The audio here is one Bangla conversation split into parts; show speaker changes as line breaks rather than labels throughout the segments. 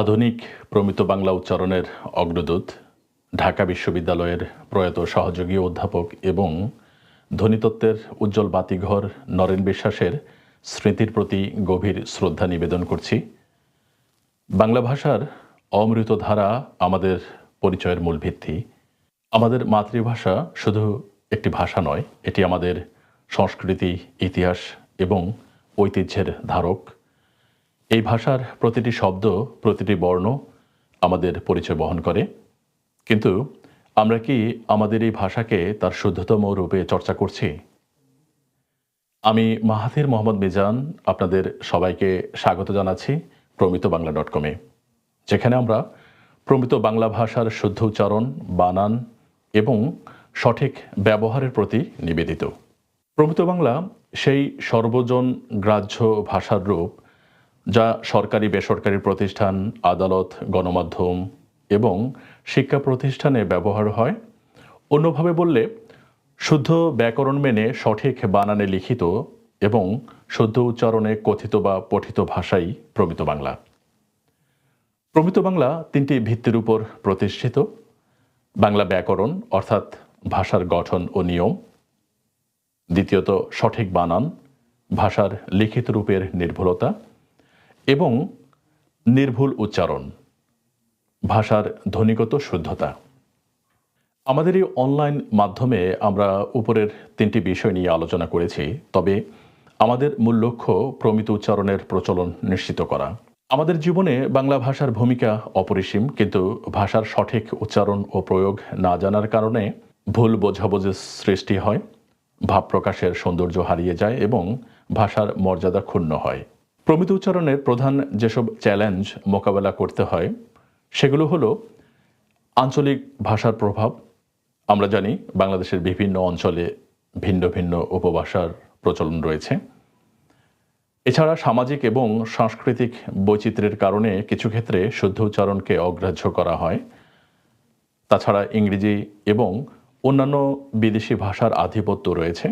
আধুনিক প্রমিত বাংলা উচ্চারণের অগ্রদূত, ঢাকা বিশ্ববিদ্যালয়ের প্রয়াত সহযোগী অধ্যাপক এবং ধ্বনিতত্ত্বের উজ্জ্বল বাতিঘর নরেন বিশ্বাসের স্মৃতির প্রতি গভীর শ্রদ্ধা নিবেদন করছি। বাংলা ভাষার অমৃত ধারা আমাদের পরিচয়ের মূল ভিত্তি। আমাদের মাতৃভাষা শুধু একটি ভাষা নয়, এটি আমাদের সংস্কৃতি, ইতিহাস এবং ঐতিহ্যের ধারক। এই ভাষার প্রতিটি শব্দ, প্রতিটি বর্ণ আমাদের পরিচয় বহন করে। কিন্তু আমরা কি আমাদের এই ভাষাকে তার শুদ্ধতম রূপে চর্চা করছি? আমি মাহাথির মোহাম্মদ মিজান আপনাদের সবাইকে স্বাগত জানাচ্ছি প্রমিত বাংলা ডট কমে যেখানে আমরা প্রমিত বাংলা ভাষার শুদ্ধ উচ্চারণ, বানান এবং সঠিক ব্যবহারের প্রতি নিবেদিত। প্রমিত বাংলা সেই সর্বজন গ্রাহ্য ভাষার রূপ যা সরকারি বেসরকারি প্রতিষ্ঠান, আদালত, গণমাধ্যম এবং শিক্ষা প্রতিষ্ঠানে ব্যবহার হয়। অন্যভাবে বললে, শুদ্ধ ব্যাকরণ মেনে সঠিক বানানে লিখিত এবং শুদ্ধ উচ্চারণে কথিত বা পঠিত ভাষাই প্রমিত বাংলা। প্রমিত বাংলা তিনটি ভিত্তির উপর প্রতিষ্ঠিত। বাংলা ব্যাকরণ, অর্থাৎ ভাষার গঠন ও নিয়ম। দ্বিতীয়ত, সঠিক বানান, ভাষার লিখিত রূপের নির্ভুলতা। এবং নির্ভুল উচ্চারণ, ভাষার ধ্বনিগত শুদ্ধতা। আমাদের এই অনলাইন মাধ্যমে আমরা উপরের তিনটি বিষয় নিয়ে আলোচনা করেছি, তবে আমাদের মূল লক্ষ্য প্রমিত উচ্চারণের প্রচলন নিশ্চিত করা। আমাদের জীবনে বাংলা ভাষার ভূমিকা অপরিসীম, কিন্তু ভাষার সঠিক উচ্চারণ ও প্রয়োগ না জানার কারণে ভুল বোঝাবুঝির সৃষ্টি হয়, ভাব প্রকাশের সৌন্দর্য হারিয়ে যায় এবং ভাষার মর্যাদা ক্ষুণ্ণ হয়। প্রমিত উচ্চারণের প্রধান যেসব চ্যালেঞ্জ মোকাবেলা করতে হয়, সেগুলো হলো আঞ্চলিক ভাষার প্রভাব। আমরা জানি বাংলাদেশের বিভিন্ন অঞ্চলে ভিন্ন ভিন্ন উপভাষার প্রচলন রয়েছে। এছাড়া সামাজিক এবং সাংস্কৃতিক বৈচিত্র্যের কারণে কিছু ক্ষেত্রে শুদ্ধ উচ্চারণকে অগ্রাহ্য করা হয়। তাছাড়া ইংরেজি এবং অন্যান্য বিদেশি ভাষার আধিপত্য রয়েছে।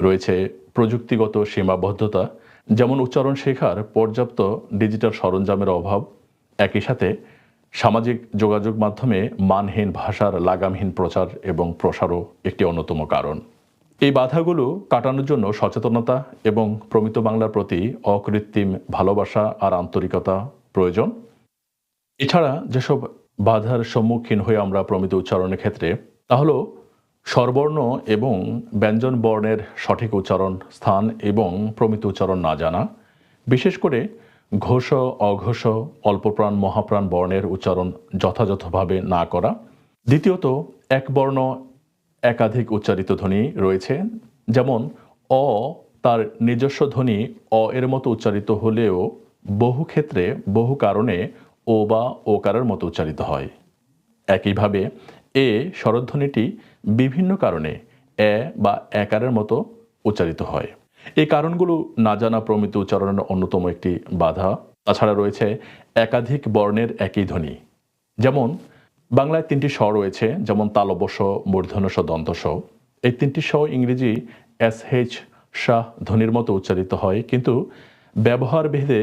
রয়েছে প্রযুক্তিগত সীমাবদ্ধতা যেমন উচ্চারণ শেখার পর্যাপ্ত ডিজিটাল সরঞ্জামের অভাব, একই সাথে সামাজিক যোগাযোগ মাধ্যমে মানহীন ভাষার লাগামহীন প্রচার এবং প্রসারও একটি অন্যতম কারণ। এই বাধাগুলো কাটানোর জন্য সচেতনতা এবং প্রমিত বাংলার প্রতি অকৃত্রিম ভালোবাসা আর আন্তরিকতা প্রয়োজন। এছাড়া যেসব বাধার সম্মুখীন হয়ে আমরা প্রমিত উচ্চারণের ক্ষেত্রে, তা হলো স্বরবর্ণ এবং ব্যঞ্জন বর্ণের সঠিক উচ্চারণ স্থান এবং প্রমিত উচ্চারণ না জানা। বিশেষ করে ঘোষ, অঘোষ, অল্পপ্রাণ, মহাপ্রাণ বর্ণের উচ্চারণ যথাযথভাবে না করা। দ্বিতীয়ত, এক বর্ণ একাধিক উচ্চারিত ধ্বনি রয়েছে। যেমন, অ তার নিজস্ব ধ্বনি অ এর মতো উচ্চারিত হলেও বহু ক্ষেত্রে বহু কারণে ও বা ওকারের মতো উচ্চারিত হয়। একইভাবে, এ স্বরধ্বনিটি বিভিন্ন কারণে এ বা একারের মতো উচ্চারিত হয়। এই কারণগুলো না জানা প্রমিত উচ্চারণের অন্যতম একটি বাধা। তাছাড়া রয়েছে একাধিক বর্ণের একই ধ্বনি। যেমন, বাংলায় তিনটি স্ব রয়েছে, যেমন তালবস মূর্ধনস দন্তস এই তিনটি স্ব ইংরেজি এস হেচ শাহ ধ্বনির মতো উচ্চারিত হয়, কিন্তু ব্যবহার ভেদে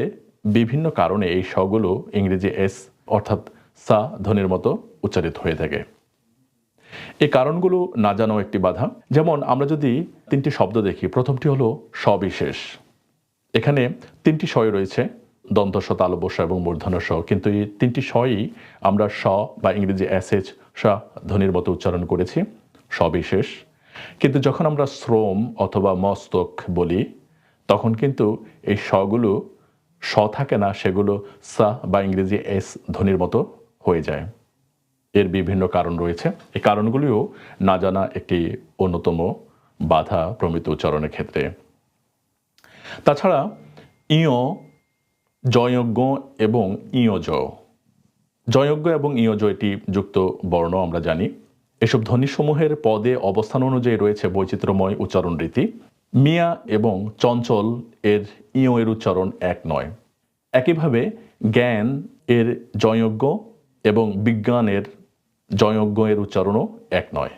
বিভিন্ন কারণে এই স্বগুলো ইংরেজি এস অর্থাৎ সা ধ্বনির মতো উচ্চারিত হয়ে থাকে। এই কারণগুলো না জানাও একটি বাধা। যেমন আমরা যদি তিনটি শব্দ দেখি, প্রথমটি হলো সবিশেষ। এখানে তিনটি শয় রয়েছে দন্ত দন্তস তালবস এবং মূর্ধন্য স কিন্তু এই তিনটি শয়ই আমরা স বা ইংরেজি এসএচ স, ধ্বনির মতো উচ্চারণ করেছি, সবিশেষ। কিন্তু যখন আমরা শ্রম অথবা মস্তক বলি, তখন কিন্তু এই স্বগুলো স থাকে না, সেগুলো সা বা ইংরেজি এস ধ্বনির মতো হয়ে যায়। এর বিভিন্ন কারণ রয়েছে। এই কারণগুলিও না জানা একটি অন্যতম বাধা প্রমিত উচ্চারণের ক্ষেত্রে। তাছাড়া, ইয়, জয়জ্ঞ এবং ইয়জ। জয়জ্ঞ এবং ইয়জ এটি যুক্ত বর্ণ, আমরা জানি। এসব ধ্বনিসমূহের পদে অবস্থান অনুযায়ী রয়েছে বৈচিত্র্যময় উচ্চারণ রীতি। মিয়া এবং চঞ্চল এর ইয় এর উচ্চারণ এক নয়। একইভাবে জ্ঞান এর জয়জ্ঞ এবং বিজ্ঞানের জয়জ্ঞ এর উচ্চারণও এক নয়।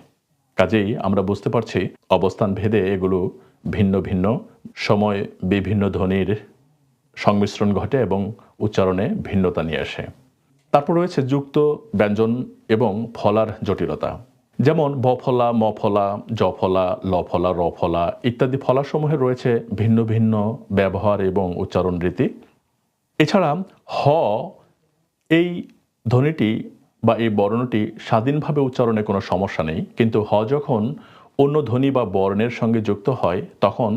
কাজেই আমরা বুঝতে পারছি অবস্থান ভেদে এগুলো ভিন্ন ভিন্ন, সময় বিভিন্ন ধ্বনির সংমিশ্রণ ঘটে এবং উচ্চারণে ভিন্নতা নিয়ে আসে। তারপর রয়েছে যুক্ত, ব্যঞ্জন এবং ফলার জটিলতা। যেমন ব ফলা, ম ফলা, জ ফলা, ল ফলা, র ফলা ইত্যাদি ফলাসমূহে রয়েছে ভিন্ন ভিন্ন ব্যবহার এবং উচ্চারণ রীতি। এছাড়া হ এই ধ্বনিটি বা এই বর্ণটি স্বাধীনভাবে উচ্চারণে কোনো সমস্যা নেই, কিন্তু হ যখন অন্য ধ্বনি বা বর্ণের সঙ্গে যুক্ত হয়, তখন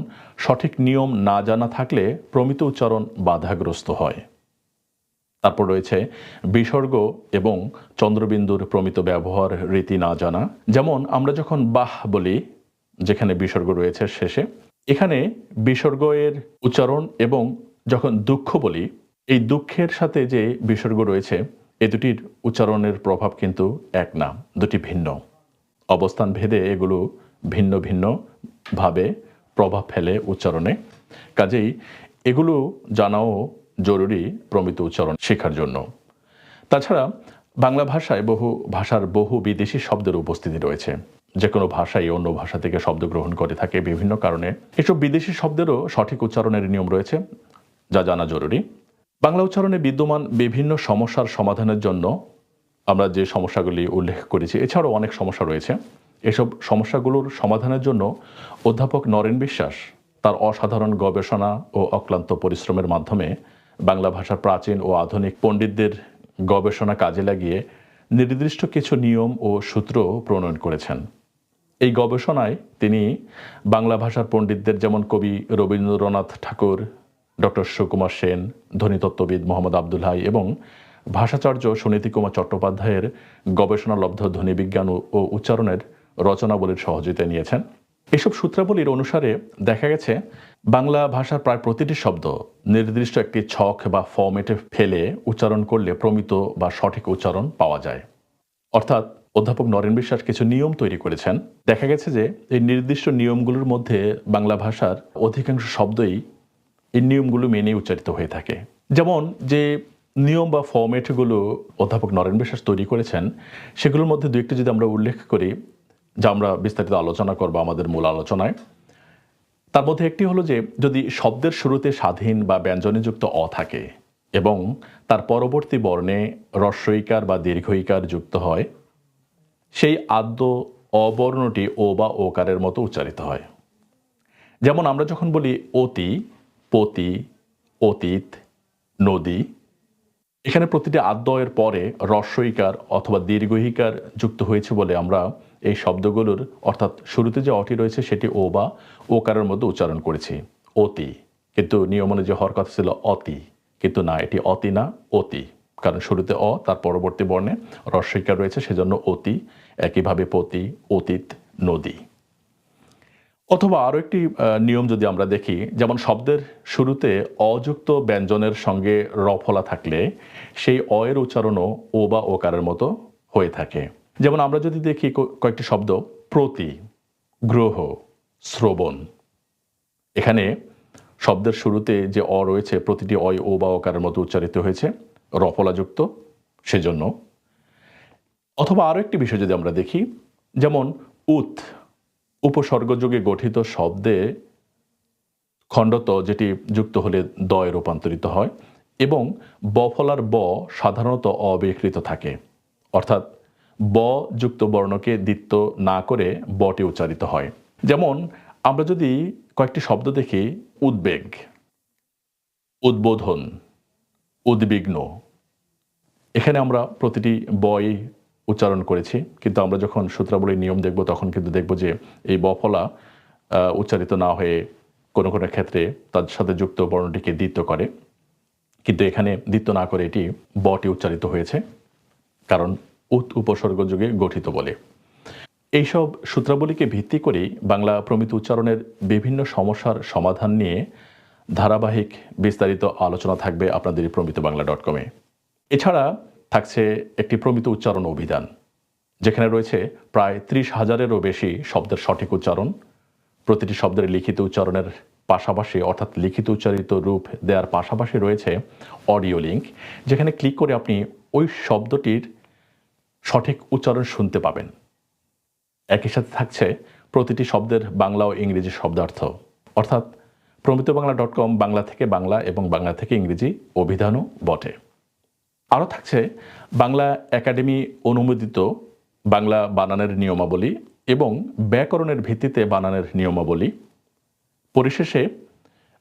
সঠিক নিয়ম না জানা থাকলে প্রমিত উচ্চারণ বাধাগ্রস্ত হয়। তারপর রয়েছে বিসর্গ এবং চন্দ্রবিন্দুর প্রমিত ব্যবহার রীতি না জানা। যেমন আমরা যখন বাহ বলি, যেখানে বিসর্গ রয়েছে শেষে, এখানে বিসর্গ এর উচ্চারণ এবং যখন দুঃখ বলি, এই দুঃখের সাথে যে বিসর্গ রয়েছে এ দুটির উচ্চারণের প্রভাব কিন্তু এক না, দুটি ভিন্ন। অবস্থান ভেদে এগুলো ভিন্ন ভিন্ন ভাবে প্রভাব ফেলে উচ্চারণে। কাজেই এগুলো জানাও জরুরি প্রমিত উচ্চারণ শেখার জন্য। তাছাড়া বাংলা ভাষায় বহু ভাষার বহু বিদেশি শব্দের উপস্থিতি রয়েছে। যে কোনো ভাষাই অন্য ভাষা থেকে শব্দ গ্রহণ করে থাকে বিভিন্ন কারণে। এসব বিদেশি শব্দেরও সঠিক উচ্চারণের নিয়ম রয়েছে, যা জানা জরুরি। বাংলা উচ্চারণে বিদ্যমান বিভিন্ন সমস্যার সমাধানের জন্য আমরা যে সমস্যাগুলি উল্লেখ করেছি, এছাড়াও অনেক সমস্যা রয়েছে। এসব সমস্যাগুলোর সমাধানের জন্য অধ্যাপক নরেন বিশ্বাস তার অসাধারণ গবেষণা ও অক্লান্ত পরিশ্রমের মাধ্যমে বাংলা ভাষার প্রাচীন ও আধুনিক পণ্ডিতদের গবেষণা কাজে লাগিয়ে নির্দিষ্ট কিছু নিয়ম ও সূত্র প্রণয়ন করেছেন। এই গবেষণায় তিনি বাংলা ভাষার পণ্ডিতদের যেমন কবি রবীন্দ্রনাথ ঠাকুর ডক্টর সুকুমার সেন ধ্বনিতত্ত্ববিদ মোহাম্মদ আব্দুল হাই এবং ভাষাচার্য সুনীতি কুমার চট্টোপাধ্যায়ের গবেষণালব্ধ ধ্বনিবিজ্ঞান ও উচ্চারণের রচনাবলীর সহযোগিতা নিয়েছেন। এসব সূত্রাবলীর অনুসারে দেখা গেছে, বাংলা ভাষার প্রায় প্রতিটি শব্দ নির্দিষ্ট একটি ছক বা ফর্মেটে ফেলে উচ্চারণ করলে প্রমিত বা সঠিক উচ্চারণ পাওয়া যায়। অর্থাৎ অধ্যাপক নরেন বিশ্বাস কিছু নিয়ম তৈরি করেছেন। দেখা গেছে যে এই নির্দিষ্ট নিয়মগুলোর মধ্যে বাংলা ভাষার অধিকাংশ শব্দই এই নিয়মগুলো মেনে উচ্চারিত হয়ে থাকে। যেমন যে নিয়ম বা ফর্মেটগুলো অধ্যাপক নরেন বিশ্বাস তৈরি করেছেন, সেগুলোর মধ্যে দু একটি যদি আমরা উল্লেখ করি, যা আমরা বিস্তারিত আলোচনা করব আমাদের মূল আলোচনায়। তার মধ্যে একটি হলো যে, যদি শব্দের শুরুতে স্বাধীন বা ব্যঞ্জনীযুক্ত অ থাকে এবং তার পরবর্তী বর্ণে রস্বইকার বা দীর্ঘইকার যুক্ত হয়, সেই আদ্য অবর্ণটি ও বা ওকারের মতো উচ্চারিত হয়। যেমন আমরা যখন বলি অতি পতি, অতীত, নদী। এখানে প্রতিটি আদ্যয়ের পরে রস্বইকার অথবা দীর্ঘইকার যুক্ত হয়েছে বলে আমরা এই শব্দগুলোর, অর্থাৎ শুরুতে যে অটি রয়েছে সেটি ও বা ওকারের মধ্যে উচ্চারণ করেছি। অতি, কিন্তু নিয়ম অনুযায়ী হওয়ার কথা ছিল অতি, কিন্তু না, এটি অতি না, অতি। কারণ শুরুতে অ, তার পরবর্তী বর্ণে রস্বইকার রয়েছে, সেজন্য অতি, একইভাবে পতি, অতীত, নদী। অথবা আরও একটি নিয়ম যদি আমরা দেখি, যেমন শব্দের শুরুতে অযুক্ত ব্যঞ্জনের সঙ্গে রফলা থাকলে সেই অ এর উচ্চারণও ও বা ওকারের মতো হয়ে থাকে। যেমন আমরা যদি দেখি কয়েকটি শব্দ, প্রতি, গ্রহ, শ্রবণ। এখানে শব্দের শুরুতে যে অ রয়েছে, প্রতিটি অয় ও বা ওকারের মতো উচ্চারিত হয়েছে, রফলাযুক্ত, সেজন্য। অথবা আরও একটি বিষয় যদি আমরা দেখি, যেমন উত উপসর্গযোগে গঠিত শব্দে খণ্ডত যেটি যুক্ত হলে দয়ে রূপান্তরিত হয় এবং বফলার ব সাধারণত অবিকৃত থাকে। অর্থাৎ ব যুক্ত বর্ণকে দ্বিত্ব না করে বটি উচ্চারিত হয়। যেমন আমরা যদি কয়েকটি শব্দ দেখি, উদ্বেগ, উদ্বোধন, উদ্বিগ্ন। এখানে আমরা প্রতিটি বয় উচ্চারণ করেছি। কিন্তু আমরা যখন সূত্রাবলীর নিয়ম দেখব, তখন কিন্তু দেখব যে এই বফলা উচ্চারিত না হয়ে কোনো কোনো ক্ষেত্রে তার সাথে যুক্ত বর্ণটিকে দ্বিত্ব করে। কিন্তু এখানে দ্বিত্ব না করে এটি বটি উচ্চারিত হয়েছে, কারণ উত উপসর্গ যুগে গঠিত বলে। এইসব সূত্রাবলীকে ভিত্তি করেই বাংলা প্রমিত উচ্চারণের বিভিন্ন সমস্যার সমাধান নিয়ে ধারাবাহিক বিস্তারিত আলোচনা থাকবে আপনাদের প্রমিত বাংলা ডট কমে। এছাড়া থাকছে একটি প্রমিত উচ্চারণ অভিধান, যেখানে রয়েছে প্রায় ত্রিশ হাজারেরও বেশি শব্দের সঠিক উচ্চারণ। প্রতিটি শব্দের লিখিত উচ্চারণের পাশাপাশি, অর্থাৎ লিখিত উচ্চারিত রূপ দেওয়ার পাশাপাশি রয়েছে অডিও লিঙ্ক যেখানে ক্লিক করে আপনি ওই শব্দটির সঠিক উচ্চারণ শুনতে পাবেন। একই সাথে থাকছে প্রতিটি শব্দের বাংলা ও ইংরেজি শব্দার্থ, অর্থাৎ প্রমিত বাংলা ডট কম বাংলা থেকে বাংলা এবং বাংলা থেকে ইংরেজি অভিধানও বটে। আরও থাকছে বাংলা একাডেমি অনুমোদিত বাংলা বানানের নিয়মাবলী এবং ব্যাকরণের ভিত্তিতে বানানের নিয়মাবলী। পরিশেষে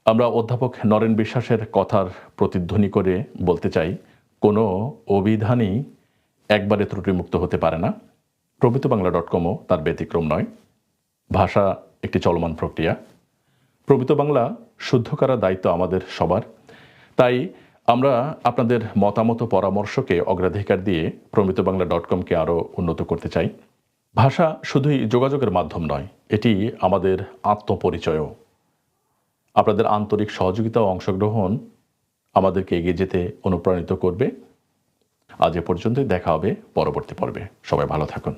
আমরা অধ্যাপক নরেন বিশ্বাসের কথার প্রতিধ্বনি করে বলতে চাই, কোনো অভিধানই একবারে ত্রুটিমুক্ত হতে পারে না। প্রমিত বাংলা ডট কমও তার ব্যতিক্রম নয়। ভাষা একটি চলমান প্রক্রিয়া। প্রমিত বাংলা শুদ্ধ করার দায়িত্ব আমাদের সবার। তাই আমরা আপনাদের মতামত পরামর্শকে অগ্রাধিকার দিয়ে প্রমিত বাংলা ডট কমকে আরও উন্নত করতে চাই। ভাষা শুধুই যোগাযোগের মাধ্যম নয়, এটি আমাদের আত্মপরিচয়ও। আপনাদের আন্তরিক সহযোগিতা ও অংশগ্রহণ আমাদেরকে এগিয়ে যেতে অনুপ্রাণিত করবে। আজ এ পর্যন্তই দেখা হবে পরবর্তী পর্বে। সবাই ভালো থাকুন।